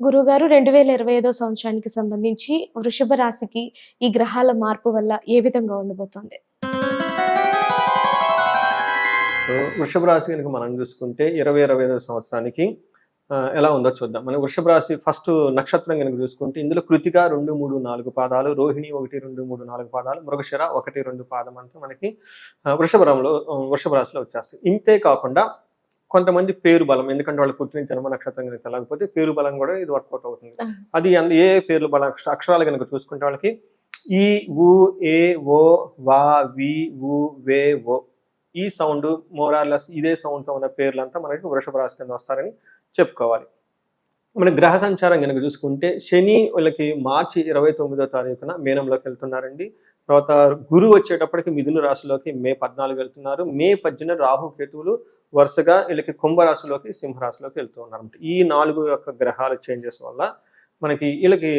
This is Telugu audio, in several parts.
గురుగారు రెండు వేల ఇరవై ఐదో సంవత్సరానికి సంబంధించి వృషభ రాశికి ఈ గ్రహాల మార్పు వల్ల ఏ విధంగా ఉండబోతోంది? వృషభ రాశి కనుక మనం చూసుకుంటే ఇరవై ఇరవై ఐదో సంవత్సరానికి ఎలా ఉందో చూద్దాం. మన వృషభ రాశి ఫస్ట్ నక్షత్రం కనుక చూసుకుంటే ఇందులో కృతిక రెండు మూడు నాలుగు పాదాలు రోహిణి ఒకటి రెండు మూడు నాలుగు పాదాలు మృగశిర ఒకటి రెండు పాదం అంతా మనకి ఆ, వృషభ రాశిలో వృషభ రాశిలో వచ్చేస్తాయి. ఇంతే కాకుండా కొంతమంది పేరు బలం ఎందుకంటే వాళ్ళు పుట్టిన జన్మ నక్షత్రం కనుక తెలియకపోతే పేరు బలం కూడా ఇది వర్కౌట్ అవుతుంది. అది ఏ పేర్లు బలం అక్ష- అక్షరాలు కనుక చూసుకుంటే వాళ్ళకి ఈ ఉ ఏ ఓ వా వి ఉ వే ఓ ఈ సౌండ్ మోరార్లెస్ ఇదే సౌండ్తో ఉన్న పేర్లంతా మనకి వృషభ రాశి కింద వస్తారని చెప్పుకోవాలి. మన గ్రహ సంచారం కనుక చూసుకుంటే శని వాళ్ళకి మార్చి ఇరవై తొమ్మిదో తారీఖున మేనంలోకి వెళ్తున్నారండి. తర్వాత గురువు వచ్చేటప్పటికి మిథున రాశిలోకి మే పద్నాలుగు వెళ్తున్నారు. మే పద్దెనిమిది రాహు కేతువులు వరుసగా వీళ్ళకి కుంభరాశిలోకి సింహరాశిలోకి వెళ్తూ ఉన్నారు ఈ నాలుగు యొక్క గ్రహాల చేంజెస్ వల్ల మనకి వీళ్ళకి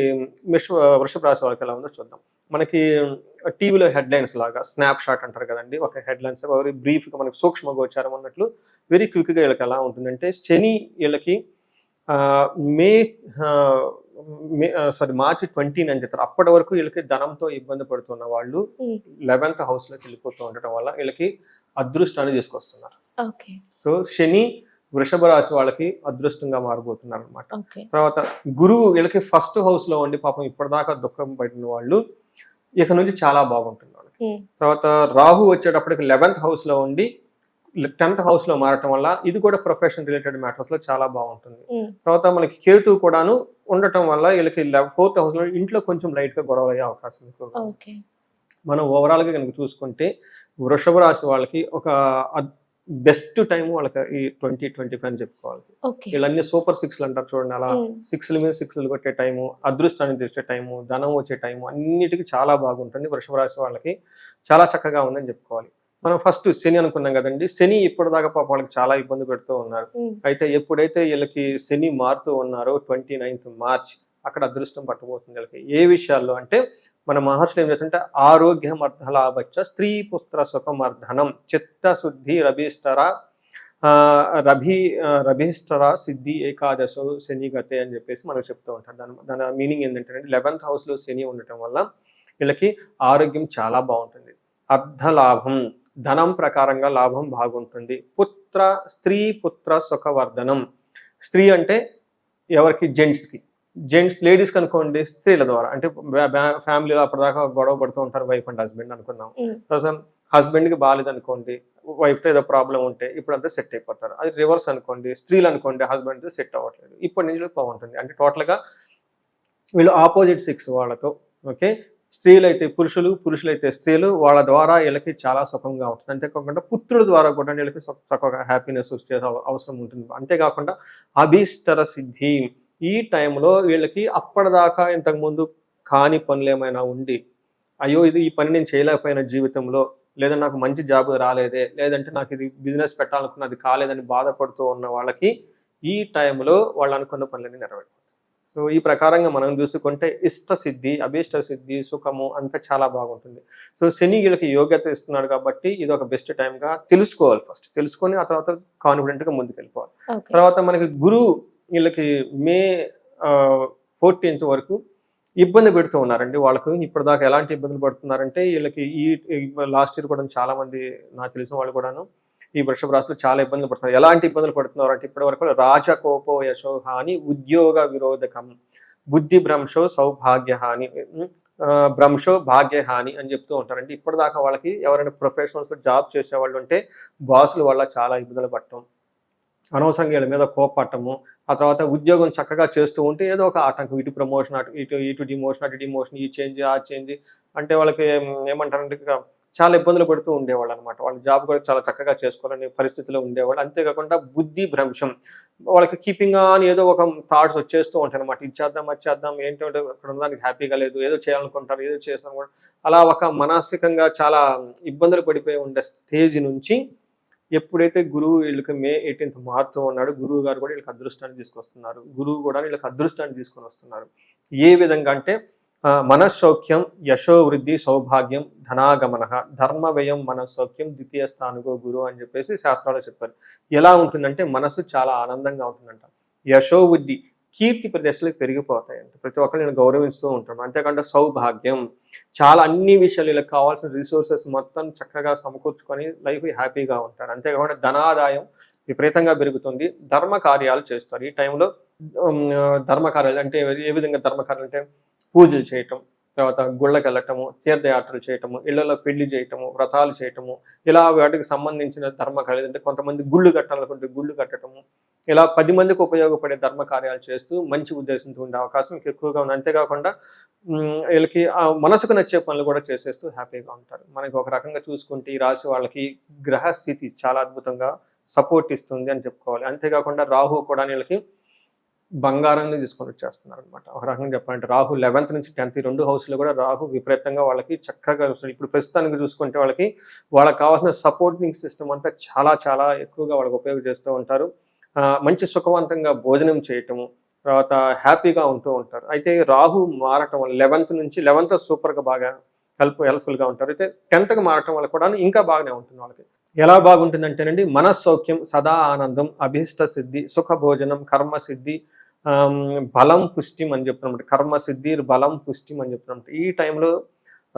విశ్వ వృషభ రాశి వాళ్ళకి ఎలా ఉందో చూద్దాం. మనకి టీవీలో హెడ్లైన్స్ లాగా స్నాప్ షాట్ అంటారు కదండి ఒక హెడ్లైన్స్ వెరీ బ్రీఫ్గా మనకి సూక్ష్మ గోచారం అన్నట్లు వెరీ క్విక్గా వీళ్ళకి ఎలా ఉంటుందంటే శని వీళ్ళకి మే మే సారీ మార్చి ట్వంటీ అని చెప్తారు. అప్పటి వరకు వీళ్ళకి ధనంతో ఇబ్బంది పడుతున్న వాళ్ళు. లెవెన్త్ హౌస్లోకి వెళ్ళిపోతూ ఉండటం వల్ల వీళ్ళకి అదృష్టాన్ని తీసుకొస్తున్నారు. సో శని వృషభ రాశి వాళ్ళకి అదృష్టంగా మారబోతున్నారు అనమాట తర్వాత గురువు వీళ్ళకి ఫస్ట్ హౌస్లో ఉండి పాపం ఇప్పటిదాకా దుఃఖం పడిన వాళ్ళు ఇక నుంచి చాలా బాగుంటుంది వాళ్ళకి. తర్వాత రాహు వచ్చేటప్పటికి లెవెన్త్ హౌస్లో ఉండి టెన్త్ హౌస్లో మారటం వల్ల ఇది కూడా ప్రొఫెషన్ రిలేటెడ్ మ్యాటర్స్లో చాలా బాగుంటుంది. తర్వాత మనకి కేతు కూడాను ఉండటం వల్ల వీళ్ళకి ఫోర్త్ హౌస్లో ఇంట్లో కొంచెం లైట్గా గొడవ అయ్యే అవకాశం ఎక్కువ మనం ఓవరాల్గా కనుక చూసుకుంటే వృషభ రాశి వాళ్ళకి ఒక బెస్ట్ టైం వాళ్ళకి ఈ ట్వంటీ ట్వంటీ ఫైవ్ అని చెప్పుకోవాలి. వీళ్ళన్నీ సూపర్ సిక్స్లు అంటారు చూడండి అలా. సిక్స్ల మీద సిక్స్లు కొట్టే టైము అదృష్టాన్ని తెచ్చే టైము ధనం వచ్చే టైము అన్నిటికీ చాలా బాగుంటుంది. వృషభ రాశి వాళ్ళకి చాలా చక్కగా ఉందని చెప్పుకోవాలి. మనం ఫస్ట్ శని అనుకున్నాం కదండి శని ఇప్పటిదాకా పాప వాళ్ళకి చాలా ఇబ్బంది పెడుతూ ఉన్నారు. అయితే ఎప్పుడైతే వీళ్ళకి శని మారుతూ ఉన్నారో ట్వంటీ నైన్త్ మార్చ్ అక్కడ అదృష్టం పట్టబోతుంది వీళ్ళకి. ఏ విషయాల్లో అంటే మన మహర్షులు ఏం చెప్తుంటే ఆరోగ్యం అర్ధలాభచ్చ స్త్రీ పుత్ర సుఖమర్ధనం చిత్తశుద్ధి రభిష్టర రభి రభిష్టర సిద్ధి ఏకాదశో శని గతే అని చెప్పేసి మనం చెప్తూ ఉంటాం దాని దాని మీనింగ్ ఏంటంటే లెవెన్త్ హౌస్లో శని ఉండటం వల్ల వీళ్ళకి ఆరోగ్యం చాలా బాగుంటుంది. అర్ధలాభం ధనం ప్రకారంగా లాభం బాగుంటుంది. పుత్ర స్త్రీ పుత్ర సుఖవర్ధనం. స్త్రీ అంటే ఎవరికి? జెంట్స్కి. జెంట్స్ లేడీస్కి అనుకోండి స్త్రీల ద్వారా. అంటే ఫ్యామిలీలో అప్పటిదాకా గొడవ పడుతూ ఉంటారు వైఫ్ అండ్ హస్బెండ్ అనుకున్నాం. ప్రస్తుతం హస్బెండ్కి బాగాలేదు అనుకోండి వైఫ్తో ఏదో ప్రాబ్లం ఉంటే ఇప్పుడు అంతా సెట్ అయిపోతారు. అది రివర్స్ అనుకోండి స్త్రీలు అనుకోండి హస్బెండ్తో సెట్ అవ్వట్లేదు. ఇప్పటి నుంచి బాగుంటుంది. అంటే టోటల్గా వీళ్ళు ఆపోజిట్ సెక్స్ వాళ్ళతో ఓకే? స్త్రీలు అయితే పురుషులు పురుషులు అయితే స్త్రీలు వాళ్ళ ద్వారా వీళ్ళకి చాలా సుఖంగా ఉంటుంది. అంతేకాకుండా పుత్రుల ద్వారా కూడా వీళ్ళకి సుఖ- చక్కగా హ్యాపీనెస్ వచ్చే అవ- అవసరం ఉంటుంది. అంతేకాకుండా అభీష్టర సిద్ధి ఈ టైంలో వీళ్ళకి అప్పటిదాకా ఇంతకుముందు కాని పనులు ఏమైనా ఉండి అయ్యో ఇది ఈ పని నేను చేయలేకపోయిన జీవితంలో లేదా నాకు మంచి జాబ్ రాలేదే లేదంటే నాకు ఇది బిజినెస్ పెట్టాలనుకున్నది కాలేదని బాధపడుతూ ఉన్న వాళ్ళకి ఈ టైంలో వాళ్ళు అనుకున్న పనులన్నీ నెరవేరుతాయి సో ఈ ప్రకారంగా మనం చూసుకుంటే ఇష్ట సిద్ధి అభీష్ట సిద్ధి సుఖము అంతా చాలా బాగుంటుంది. సో శని వీళ్ళకి యోగ్యత ఇస్తున్నాడు కాబట్టి ఇది ఒక బెస్ట్ టైంగా తెలుసుకోవాలి ఫస్ట్ తెలుసుకొని ఆ తర్వాత కాన్ఫిడెంట్గా ముందుకు వెళ్ళిపోవాలి ఓకే. తర్వాత మనకి గురువు వీళ్ళకి మే ఫోర్టీన్త్ వరకు ఇబ్బంది పెడుతూ ఉన్నారండి వాళ్ళకు. ఇప్పటిదాకా ఎలాంటి ఇబ్బందులు పడుతున్నారంటే వీళ్ళకి ఈ లాస్ట్ ఇయర్ కూడా చాలామంది నాకు తెలిసిన వాళ్ళు కూడాను ఈ వృషభ రాశులు చాలా ఇబ్బందులు పడుతున్నారు. ఎలాంటి ఇబ్బందులు పడుతున్నారు అంటే ఇప్పటి వరకు రాజకోపో యశో హాని ఉద్యోగ విరోధకం. బుద్ధి భ్రంశో సౌభాగ్య హాని భ్రంశో భాగ్య హాని అని చెప్తూ ఉంటారండి. ఇప్పటిదాకా వాళ్ళకి ఎవరైనా ప్రొఫెషనల్స్ జాబ్ చేసే వాళ్ళు ఉంటే బాసుల వల్ల చాలా ఇబ్బందులు పడటం. అనవసరంగా వీళ్ళ మీద కోపట్టము ఆ తర్వాత ఉద్యోగం చక్కగా చేస్తూ ఉంటే ఏదో ఒక ఆటంకం ఇటు ప్రమోషన్ అటు ఇటు ఇటు డిమోషన్ అటు డిమోషన్ ఈ చేంజ్ ఆ చేంజ్ అంటే వాళ్ళకి ఏమంటారంటే చాలా ఇబ్బందులు పడుతూ ఉండేవాళ్ళు అనమాట వాళ్ళ జాబ్ కూడా చాలా చక్కగా చేసుకోవాలనే పరిస్థితిలో ఉండేవాళ్ళు. అంతేకాకుండా బుద్ధి భ్రంశం. వాళ్ళకి కీపింగ్ అని ఏదో ఒక థాట్స్ వచ్చేస్తూ ఉంటాయి అనమాట ఇది చేద్దాం అది చేద్దాం ఏంటంటే అక్కడ ఉండడానికి హ్యాపీగా లేదు ఏదో చేయాలనుకుంటారు ఏదో చేస్తాం కూడా. అలా ఒక మానసికంగా చాలా ఇబ్బందులు పడిపోయి ఉండే స్టేజ్ నుంచి ఎప్పుడైతే గురువు వీళ్ళకి మే ఎయిటీన్త్ మారుతూ ఉన్నాడు గురువు గారు కూడా వీళ్ళకి అదృష్టాన్ని తీసుకొస్తున్నారు. గురువు కూడా వీళ్ళకి అదృష్టాన్ని తీసుకొని వస్తున్నారు. ఏ విధంగా అంటే ఆ, మనస్సౌఖ్యం యశో వృద్ధి సౌభాగ్యం ధనాగమన ధర్మ వ్యయం మనస్సౌఖ్యం ద్వితీయ స్థానుగో గురువు అని చెప్పేసి శాస్త్రాలు చెప్పారు. ఎలా ఉంటుందంటే మనసు చాలా ఆనందంగా ఉంటుందంట. యశో వృద్ధి కీర్తి ప్రదేశాలు పెరిగిపోతాయి అంటే. ప్రతి ఒక్కరు నేను గౌరవిస్తూ ఉంటాను. అంతేకాకుండా సౌభాగ్యం. చాలా అన్ని విషయాలు ఇలా కావాల్సిన రిసోర్సెస్ మొత్తం చక్కగా సమకూర్చుకొని లైఫ్ హ్యాపీగా ఉంటారు. అంతేకాకుండా ధనాదాయం విపరీతంగా పెరుగుతుంది. ధర్మ కార్యాలు చేస్తారు. ఈ టైంలో ధర్మ కార్యాలు అంటే ఏ విధంగా ధర్మ కార్యాలు అంటే పూజలు చేయటం తర్వాత గుళ్ళకి వెళ్ళటము తీర్థయాత్రలు చేయటము ఇళ్ళలో పెళ్ళి చేయటము వ్రతాలు చేయటము ఇలా వాటికి సంబంధించిన ధర్మ కార్యాలు అంటే కొంతమంది గుళ్ళు కట్టాలనుకుంటే గుళ్ళు కట్టటము ఇలా పది మందికి ఉపయోగపడే ధర్మ కార్యాలు చేస్తూ మంచి ఉద్దేశంతో ఉండే అవకాశం ఎక్కువగా ఉంది. అంతేకాకుండా వీళ్ళకి ఆ మనసుకు నచ్చే పనులు కూడా చేసేస్తూ హ్యాపీగా ఉంటారు. మనకి ఒక రకంగా చూసుకుంటే ఈ రాశి వాళ్ళకి గ్రహ స్థితి చాలా అద్భుతంగా సపోర్ట్ ఇస్తుంది అని చెప్పుకోవాలి. అంతేకాకుండా రాహు కూడా వీళ్ళకి బంగారాన్ని తీసుకొని వచ్చేస్తున్నారు అనమాట ఒక రకంగా చెప్పాలంటే రాహు లెవెన్త్ నుంచి టెన్త్ రెండు హౌస్లో కూడా రాహు విపరీతంగా వాళ్ళకి చక్కగా వస్తుంది. ఇప్పుడు ప్రస్తుతానికి చూసుకుంటే వాళ్ళకి వాళ్ళకి కావాల్సిన సపోర్టింగ్ సిస్టమ్ అంతా చాలా చాలా ఎక్కువగా వాళ్ళకి ఉపయోగ చేస్తూ ఉంటారు. మంచి సుఖవంతంగా భోజనం చేయటము తర్వాత హ్యాపీగా ఉంటూ ఉంటారు. అయితే రాహు మారటం వల్ల లెవెన్త్ నుంచి లెవెన్త్ సూపర్గా బాగా హెల్ప్ హెల్ప్ఫుల్గా ఉంటారు. అయితే టెన్త్కి మారటం వల్ల కూడా ఇంకా బాగానే ఉంటుంది వాళ్ళకి. ఎలా బాగుంటుందంటేనండి మనస్సౌఖ్యం సదా ఆనందం అభీష్ట సిద్ధి సుఖ భోజనం కర్మసిద్ధి బలం పుష్టిం అని చెప్తున్నమాట. కర్మసిద్ధి బలం పుష్టిం అని చెప్తున్నమాట. ఈ టైంలో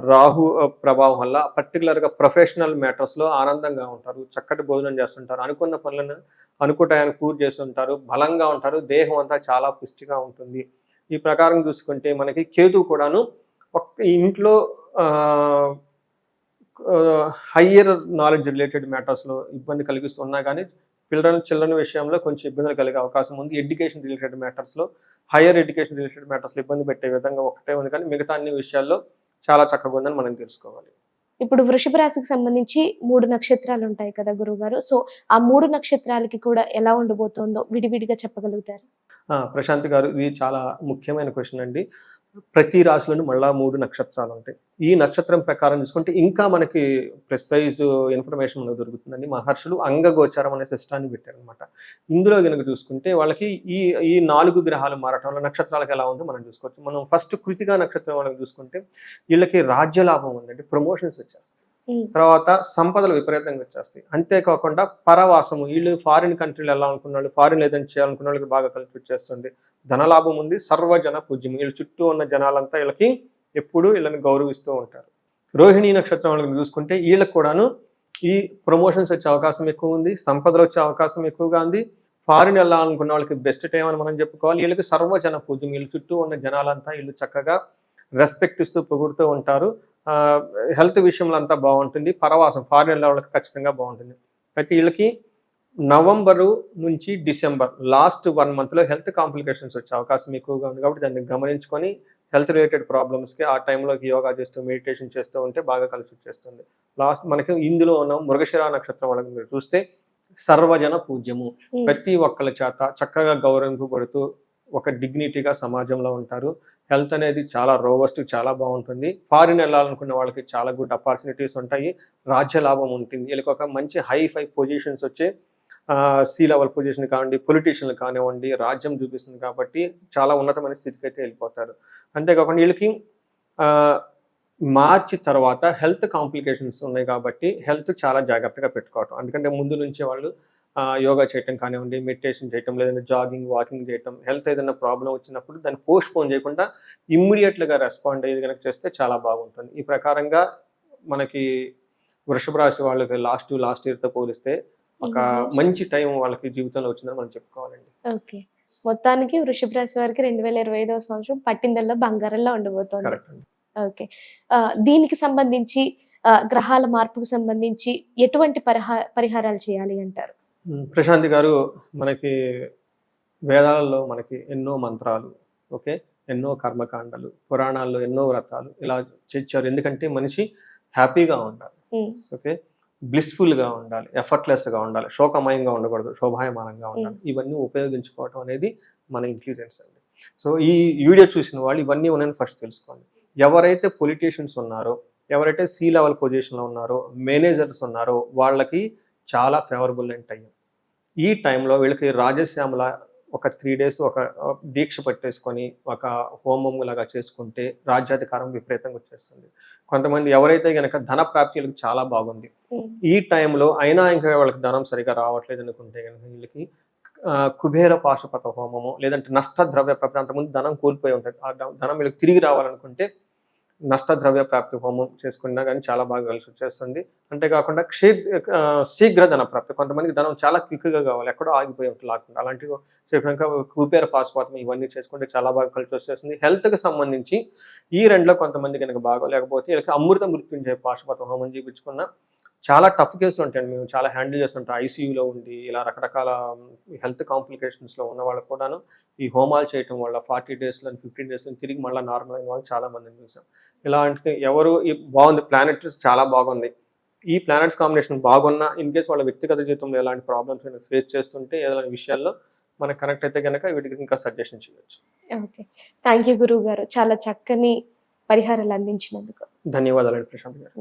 రాహు ప్రభావం వల్ల పర్టికులర్గా ప్రొఫెషనల్ మ్యాటర్స్లో ఆనందంగా ఉంటారు చక్కటి భోజనం చేస్తుంటారు అనుకున్న పనులను అనుకుంటాయని పూర్తి చేస్తుంటారు బలంగా ఉంటారు దేహం అంతా చాలా పుష్టిగా ఉంటుంది. ఈ ప్రకారం చూసుకుంటే మనకి కేతు కూడాను ఒక్క ఇంట్లో హయ్యర్ నాలెడ్జ్ రిలేటెడ్ మ్యాటర్స్లో ఇబ్బంది కలిగిస్తున్నా కానీ పిల్లల చిల్డ్రన్ విషయంలో కొంచెం ఇబ్బందులు కలిగే అవకాశం ఉంది. ఎడ్యుకేషన్ రిలేటెడ్ మ్యాటర్స్లో హయ్యర్ ఎడ్యుకేషన్ రిలేటెడ్ మ్యాటర్స్లో ఇబ్బంది పెట్టే విధంగా ఒకటే ఉంది. కానీ మిగతా అన్ని విషయాల్లో చాలా చక్కగా ఉందని మనం తెలుసుకోవాలి. ఇప్పుడు వృషభ రాశికి సంబంధించి మూడు నక్షత్రాలు ఉంటాయి కదా గురుగారు. సో ఆ మూడు నక్షత్రాలకి కూడా ఎలా ఉండబోతోందో విడివిడిగా చెప్పగలుగుతారు? ఆ, ప్రశాంత్ గారు ఇది చాలా ముఖ్యమైన క్వశ్చన్ అండి. ప్రతి రాశిలోనూ మళ్ళా మూడు నక్షత్రాలు ఉంటాయి. ఈ నక్షత్రం ప్రకారం చూసుకుంటే ఇంకా మనకి ప్రెసైజ్ ఇన్ఫర్మేషన్ మనకు దొరుకుతుందండి. మహర్షులు అంగగోచారం అనే సిస్టాన్ని పెట్టారనమాట ఇందులో కనుక చూసుకుంటే వాళ్ళకి ఈ ఈ నాలుగు గ్రహాలు మారటం వల్ల నక్షత్రాలకు ఎలా ఉందో మనం చూసుకోవచ్చు. మనం ఫస్ట్ కృతిగా నక్షత్రం వాళ్ళకి చూసుకుంటే వీళ్ళకి రాజ్యలాభం ఉందండి. ప్రమోషన్స్ వచ్చేస్తాయి. తర్వాత సంపదలు విపరీతంగా వచ్చేస్తాయి. అంతేకాకుండా పరవాసము వీళ్ళు ఫారిన్ కంట్రీలు వెళ్ళాలనుకున్న వాళ్ళు ఫారిన్ ఏదైనా చేయాలనుకున్న వాళ్ళకి బాగా కలిపి వచ్చేస్తుంది. ధనలాభం ఉంది సర్వజన పూజ్యం. వీళ్ళ చుట్టూ ఉన్న జనాలంతా వీళ్ళకి ఎప్పుడూ వీళ్ళని గౌరవిస్తూ ఉంటారు. రోహిణీ నక్షత్రం వాళ్ళని చూసుకుంటే వీళ్ళకి కూడాను ఈ ప్రమోషన్స్ వచ్చే అవకాశం ఎక్కువ ఉంది సంపదలు వచ్చే అవకాశం ఎక్కువగా ఉంది. ఫారిన్ వెళ్ళాలనుకున్న వాళ్ళకి బెస్ట్ టైం అని మనం చెప్పుకోవాలి. వీళ్ళకి సర్వజన పూజ్యం. వీళ్ళ చుట్టూ ఉన్న జనాలంతా వీళ్ళు చక్కగా రెస్పెక్ట్ ఇస్తూ పొగుడుతూ ఉంటారు. హెల్త్ విషయంలో అంతా బాగుంటుంది. పరవాసం ఫారిన్ వాళ్ళకి ఖచ్చితంగా బాగుంటుంది. అయితే వీళ్ళకి నవంబరు నుంచి డిసెంబర్ లాస్ట్ వన్ మంత్లో హెల్త్ కాంప్లికేషన్స్ వచ్చే అవకాశం ఎక్కువగా ఉంది కాబట్టి దాన్ని గమనించుకొని హెల్త్ రిలేటెడ్ ప్రాబ్లమ్స్కి ఆ టైంలోకి యోగా చేస్తూ మెడిటేషన్ చేస్తూ ఉంటే బాగా కలిసి వచ్చేస్తుంది లాస్ట్ మనకి ఇందులో ఉన్న మృగశిర నక్షత్రం వాళ్ళకి మీరు చూస్తే సర్వజన పూజ్యము. ప్రతి ఒక్కళ్ళ చేత చక్కగా గౌరవింపబడుతూ ఒక డిగ్నిటీగా సమాజంలో ఉంటారు. హెల్త్ అనేది చాలా రోబస్ట్ చాలా బాగుంటుంది. ఫారిన్ వెళ్ళాలనుకున్న వాళ్ళకి చాలా గుడ్ ఆపర్చునిటీస్ ఉంటాయి. రాజ్య లాభం ఉంటుంది. వీళ్ళకి ఒక మంచి హై ఫై పొజిషన్స్ వచ్చే సీ లెవెల్ పొజిషన్ కానివ్వండి పొలిటీషియన్లు కానివ్వండి రాజ్యం చూపిస్తుంది కాబట్టి చాలా ఉన్నతమైన స్థితికి అయితే వెళ్ళిపోతారు. అంతేకాకుండా వీళ్ళకి మార్చి తర్వాత హెల్త్ కాంప్లికేషన్స్ ఉన్నాయి కాబట్టి హెల్త్ చాలా జాగ్రత్తగా పెట్టుకోవటం. ఎందుకంటే ముందు నుంచే వాళ్ళు యోగా చేయటం కానివ్వండి మెడిటేషన్ చేయటం లేదంటే జాగింగ్ వాకింగ్ చేయటం హెల్త్ ఏదైనా ప్రాబ్లం వచ్చినప్పుడు దాన్ని పోస్ట్ పోన్ చేయకుండా ఇమ్మీడియట్గా రెస్పాండ్ అయ్యేది కనుక చేస్తే చాలా బాగుంటుంది. ఈ ప్రకారంగా మనకి వృషభ రాశి వాళ్ళకి లాస్ట్ లాస్ట్ ఇయర్తో పోలిస్తే ఒక మంచి టైం వాళ్ళకి జీవితంలో వచ్చిందని మనం చెప్పుకోవాలండి. ఓకే. మొత్తానికి వృషభ రాశి వారికి రెండు వేల ఇరవై ఐదవ సంవత్సరం పట్టిందల్లా బంగారంలో ఉండబోతోంది. ఓకే. దీనికి సంబంధించి గ్రహాల మార్పుకు సంబంధించి ఎటువంటి పరిహా పరిహారాలు చేయాలి అంటారు? ప్రశాంత్ గారు మనకి వేదాలలో మనకి ఎన్నో మంత్రాలు ఓకే? ఎన్నో కర్మకాండలు పురాణాల్లో ఎన్నో వ్రతాలు ఇలా చేర్చారు. ఎందుకంటే మనిషి హ్యాపీగా ఉండాలి ఓకే? బ్లిస్ఫుల్గా ఉండాలి ఎఫర్ట్లెస్గా ఉండాలి శోకమయంగా ఉండకూడదు శోభాయమానంగా ఉండాలి. ఇవన్నీ ఉపయోగించుకోవటం అనేది మన ఇంటెలిజెన్స్ అండి. సో ఈ వీడియో చూసిన వాళ్ళు ఇవన్నీ ఉన్నాయని ఫస్ట్ తెలుసుకోండి. ఎవరైతే పొలిటీషియన్స్ ఉన్నారో ఎవరైతే సీ లెవెల్ పొజిషన్లో ఉన్నారో మేనేజర్స్ ఉన్నారో వాళ్ళకి చాలా ఫేవరబుల్ అయిన టైం. ఈ టైంలో వీళ్ళకి రాజశ్యామల ఒక త్రీ డేస్ ఒక దీక్ష పట్టేసుకొని ఒక హోమం లాగా చేసుకుంటే రాజ్యాధికారం విపరీతంగా వచ్చేస్తుంది. కొంతమంది ఎవరైతే కనుక ధన ప్రాప్తి చాలా బాగుంది. ఈ టైంలో అయినా ఇంకా వాళ్ళకి ధనం సరిగా రావట్లేదు అనుకుంటే కనుక వీళ్ళకి కుబేర పాశుపత హోమము లేదంటే నష్ట ద్రవ్య ప్రాప్తి అంతకుముందు ధనం కోల్పోయి ఉంటుంది ఆ ధనం వీళ్ళకి తిరిగి రావాలనుకుంటే నష్టద్రవ్య ప్రాప్తి హోమం చేసుకున్నా కానీ చాలా బాగా కలిసి వచ్చేస్తుంది. అంతేకాకుండా క్షీ శీఘ్ర ధన ప్రాప్తి. కొంతమందికి ధనం చాలా క్విక్గా కావాలి. ఎక్కడో ఆగిపోయి ఉంటుంది లేకుండా అలాంటివి చెప్పినాక కుబేర పాశుపాతం ఇవన్నీ చేసుకుంటే చాలా బాగా కలిసి వచ్చేస్తుంది. హెల్త్కి సంబంధించి ఈ రెండులో కొంతమంది కనుక బాగా లేకపోతే వీళ్ళకి అమృత మృత్యుంజయ పాశుపత హోమం చూపించుకున్నా చాలా టఫ్ కేసులు ఉంటాయండి. మేము చాలా హ్యాండిల్ చేస్తుంటాం. ఐసీయూలో ఉండి ఇలా రకరకాల హెల్త్ కాంప్లికేషన్స్లో ఉన్న వాళ్ళకు కూడాను ఈ హోమాలు చేయటం వల్ల ఫార్టీ డేస్లో ఫిఫ్టీన్ డేస్లో తిరిగి మళ్ళీ నార్మల్ అయిన వాళ్ళు చాలా మందిని చూసాం. ఇలాంటి ఎవరు ఈ బాగుంది. ప్లానెట్ చాలా బాగుంది. ఈ ప్లానెట్స్ కాంబినేషన్ బాగున్నా ఇన్ కేస్ వాళ్ళ వ్యక్తిగత జీవితంలో ఎలాంటి ప్రాబ్లమ్స్ ఫేస్ చేస్తుంటే ఏదైనా విషయాల్లో మనకు కనెక్ట్ అయితే కనుక వీటికి ఇంకా సజెషన్ చేయొచ్చు ఓకే థ్యాంక్ యూ గురువు గారు చాలా చక్కని పరిహారాలు అందించినందుకు. ధన్యవాదాలు ప్రశాంత్ గారు.